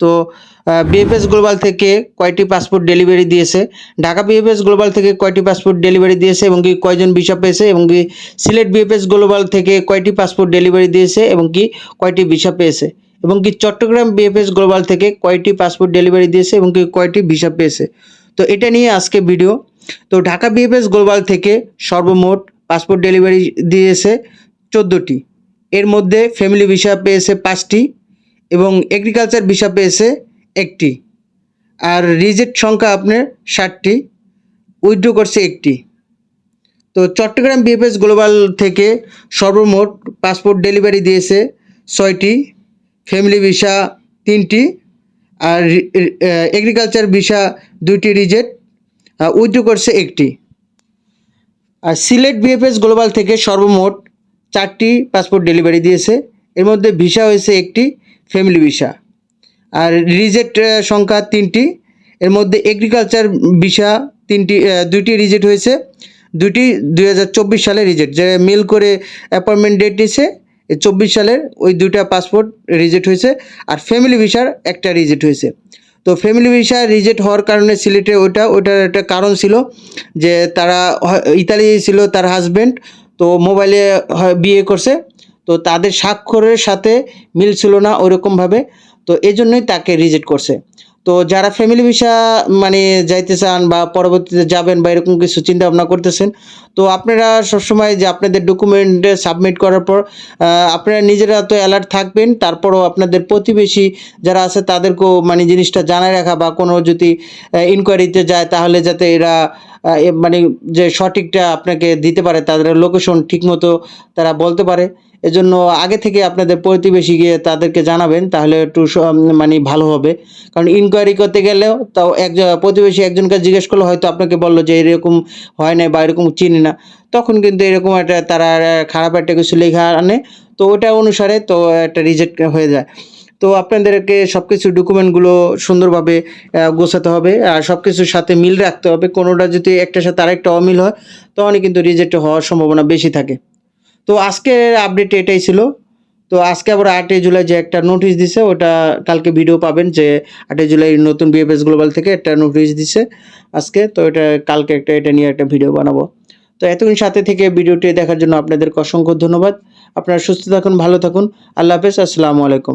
তো BFS global থেকে কয়টি পাসপোর্ট ডেলিভারি দিয়েছে? ঢাকা বিএফএস গ্লোবাল থেকে কয়টি পাসপোর্ট ডেলিভারি দিয়েছে এবং কি কয়জন ভিসা পেয়েছে এবং কি সিলেট বিএফএস গ্লোবাল থেকে কয়টি পাসপোর্ট ডেলিভারি দিয়েছে এবং কি কয়টি ভিসা পেয়েছে? এবং কি চট্টগ্রাম বিএফএস গ্লোবাল থেকে কয়টি পাসপোর্ট ডেলিভারি দিয়েছে এবং কি কয়টি ভিসা পেয়েছে? তো, এটা নিয়ে আজকে ভিডিও তো, ঢাকা বিএফএস গ্লোবাল থেকে সর্বমোট পাসপোর্ট ডেলিভারি দিয়েছে চোদ্দোটি। এর মধ্যে ফ্যামিলি ভিসা পেয়েছে পাঁচটি। এবং এগ্রিকালচার ভিসা পেয়েছে একটি। আর রিজেক্ট সংখ্যা আপনার ষাটটি উইথড্র করছে একটি। তো চট্টগ্রাম বিএফএস গ্লোবাল থেকে সর্বমোট পাসপোর্ট ডেলিভারি দিয়েছে ছয়টি ফ্যামিলি ভিসা তিনটি, আর এগ্রিকালচার ভিসা দুইটি রিজেক্ট উইথড্র করছে একটি। আর সিলেট বিএফএস গ্লোবাল থেকে সর্বমোট চারটি পাসপোর্ট ডেলিভারি দিয়েছে। এর মধ্যে ভিসা হয়েছে একটি ফ্যামিলি ভিসা। আর রিজেক্ট সংখ্যা তিনটি। এর মধ্যে এগ্রিকালচার ভিসা তিনটি দুইটি রিজেক্ট হয়েছে। দুইটি দুই সালে রিজেক্ট। যে মেল করে অ্যাপয়েন্টমেন্ট ডেট নিছে চব্বিশ সালের ওই দুইটা পাসপোর্ট রিজেক্ট হয়েছে। আর ফ্যামিলি ভিসার একটা রিজেক্ট হয়েছে। তো ফ্যামিলি ভিসা রিজেক্ট হওয়ার কারণে সিলেটে ওটা ওটার একটা কারণ ছিল যে তারা ইতালি ছিল তার হাজব্যান্ড তো মোবাইলে বিয়ে করছে। তো তাদের স্বাক্ষরের সাথে মিল ছিল না ওরকমভাবে তো এই জন্যই তাকে রিজেক্ট করছে। তো যারা ফ্যামিলি ভিসা মানে যাইতে চান বা পরবর্তীতে যাবেন বা এরকম কিছু চিন্তা ভাবনা করতেছেন, তো আপনারা সবসময় যে আপনাদের ডকুমেন্ট সাবমিট করার পর আপনারা নিজেরা তো অ্যালার্ট থাকবেন, তারপরও আপনাদের প্রতিবেশী যারা আছে তাদেরকেও মানে জিনিসটা জানায় রাখা বা কোনো যদি ইনকোয়ারিতে যায় তাহলে যাতে এরা মানে যে সঠিকটা আপনাকে দিতে পারে, তাদের লোকেশন ঠিকমতো তারা বলতে পারে। এজন্য আগে থেকে আপনাদের প্রতিবেশী গিয়ে তাদেরকে জানাবেন, তাহলে একটু মানে ভালো হবে। কারণ ইনকোয়ারি করতে গেলেও তাও একজন প্রতিবেশী একজনকে জিজ্ঞেস করলে হয়তো আপনাকে বলল যে এরকম হয় না বা এরকম চিনি না। তখন কিন্তু এরকম একটা তারা খারাপ একটা কিছু লেখা আনে। তো ওটা অনুসারে তো একটা রিজেক্ট হয়ে যায়। তো আপনাদেরকে সব কিছু ডকুমেন্টগুলো সুন্দরভাবে গোছাতে হবে। আর সব কিছুর সাথে মিল রাখতে হবে। কোনোটা যদি একটার সাথে আরেকটা অমিল হয়, তখনই কিন্তু রিজেক্ট হওয়ার সম্ভাবনা বেশি থাকে। তো আজকের আপডেট এটাই ছিল। তো আজকে আবার আটই জুলাই যে একটা নোটিশ দিছে, ওটা কালকে ভিডিও পাবেন যে আটই জুলাই নতুন বিএফএস গ্লোবাল থেকে একটা নোটিশ দিছে আজকে। তো এটা কালকে একটা, এটা নিয়ে একটা ভিডিও বানাবো। তো এতক্ষণ সাথে থেকে ভিডিওটি দেখার জন্য আপনাদের অসংখ্য ধন্যবাদ। আপনারা সুস্থ থাকুন, ভালো থাকুন। আল্লাহ হাফেজ, আসসালামু আলাইকুম।